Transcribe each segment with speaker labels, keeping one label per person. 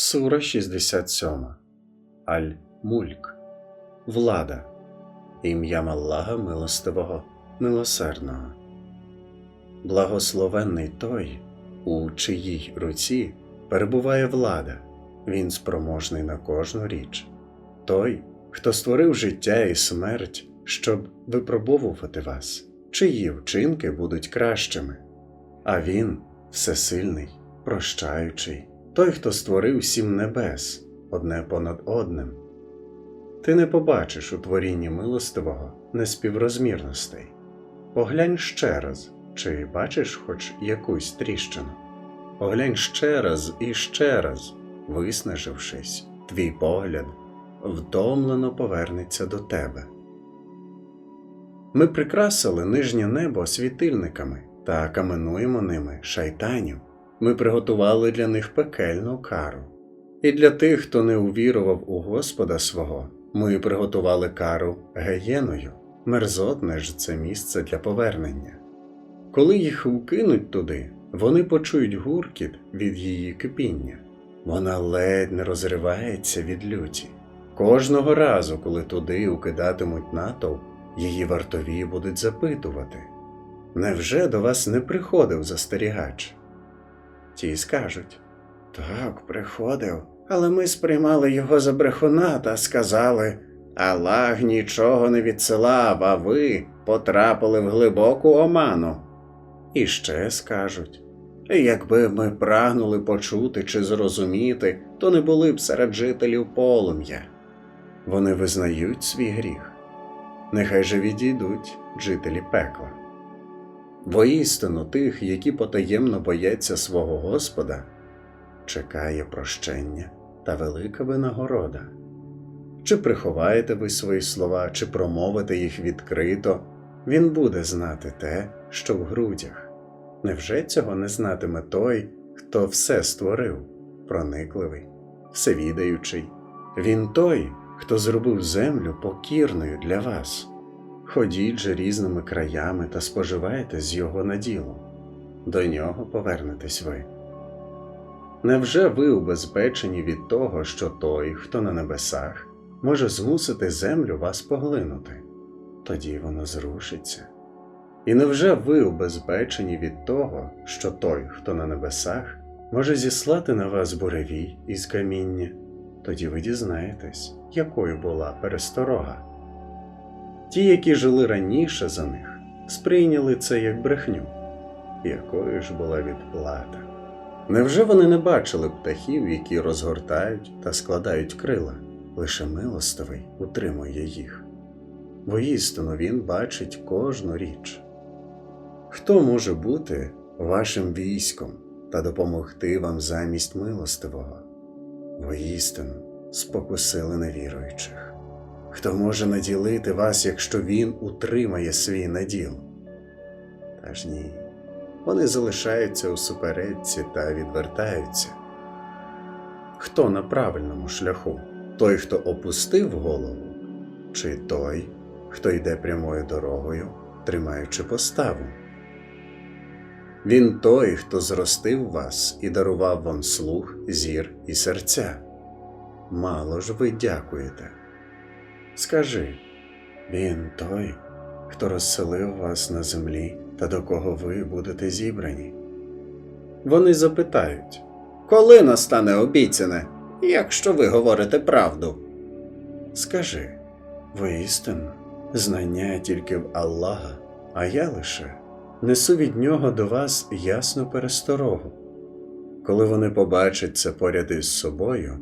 Speaker 1: Сура 67. Аль-Мульк. Влада. Ім'ям Аллаха Милостивого, Милосердного. Благословенний той, у чиїй руці перебуває влада, він спроможний на кожну річ. Той, хто створив життя і смерть, щоб випробовувати вас, чиї вчинки будуть кращими. А він всесильний, прощаючий, той, хто створив сім небес одне понад одним. Ти не побачиш у творінні милостивого неспіврозмірностей. Поглянь ще раз, чи бачиш хоч якусь тріщину. Поглянь ще раз і ще раз, виснажившись, твій погляд втомлено повернеться до тебе. Ми прикрасили нижнє небо світильниками та каменуємо ними шайтанів. Ми приготували для них пекельну кару. І для тих, хто не увірував у Господа свого, ми приготували кару геєною. Мерзотне ж це місце для повернення. Коли їх укинуть туди, вони почують гуркіт від її кипіння. Вона ледь не розривається від люті. Кожного разу, коли туди укидатимуть натовп, її вартові будуть запитувати Невже до вас не приходив застерігач? Ті скажуть Так, приходив, але ми сприймали його за брехуна та сказали Аллах нічого не відсилав, а ви потрапили в глибоку оману. І ще скажуть якби ми прагнули почути чи зрозуміти, то не були б серед жителів полум'я. Вони визнають свій гріх. Нехай же відійдуть жителі пекла. Воістину тих, які потаємно бояться свого Господа, чекає прощення та велика винагорода. Чи приховаєте ви свої слова, чи промовите їх відкрито, він буде знати те, що в грудях. Невже цього не знатиме той, хто все створив, проникливий, всевідаючий? Він той, хто зробив землю покірною для вас. Ходіть же різними краями та споживайте з його наділу. До нього повернетесь ви. Невже ви убезпечені від того, що той, хто на небесах, може змусити землю вас поглинути? Тоді воно зрушиться. І невже ви убезпечені від того, що той, хто на небесах, може зіслати на вас буревій із каміння? Тоді ви дізнаєтесь, якою була пересторога. Ті, які жили раніше за них, сприйняли це як брехню, якою ж була відплата. Невже вони не бачили птахів, які розгортають та складають крила, лише милостивий утримує їх? Воістину він бачить кожну річ. Хто може бути вашим військом та допомогти вам замість милостивого? Воістину спокусили невіруючих. Хто може наділити вас, якщо він утримає свій наділ? Та ж ні, вони залишаються у суперечці та відвертаються. Хто на правильному шляху? Той, хто опустив голову, чи той, хто йде прямою дорогою, тримаючи поставу? Він той, хто зростив вас і дарував вам слух, зір і серця. Мало ж ви дякуєте. Скажи, він той, хто розселив вас на землі та до кого ви будете зібрані. Вони запитають, коли настане обіцяне, якщо ви говорите правду? Скажи, воістину, знання тільки в Аллаха, а я лише несу від нього до вас ясну пересторогу. Коли вони побачать це поряд із собою,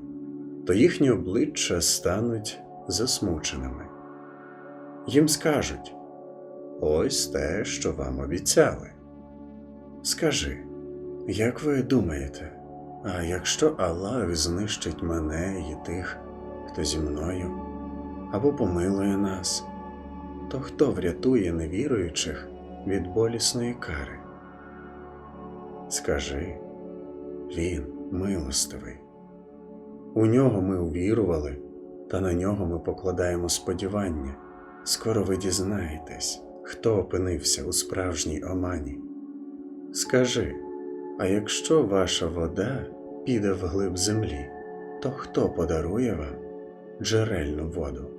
Speaker 1: то їхні обличчя стануть засмученими. Їм скажуть ось те, що вам обіцяли. Скажи, як ви думаєте, а якщо Аллах знищить мене і тих, хто зі мною, або помилує нас, то хто врятує невіруючих від болісної кари? Скажи, він милостивий. У нього ми увірували, та на нього ми покладаємо сподівання. Скоро ви дізнаєтесь, хто опинився у справжній омані. Скажи, а якщо ваша вода піде вглиб землі, то хто подарує вам джерельну воду?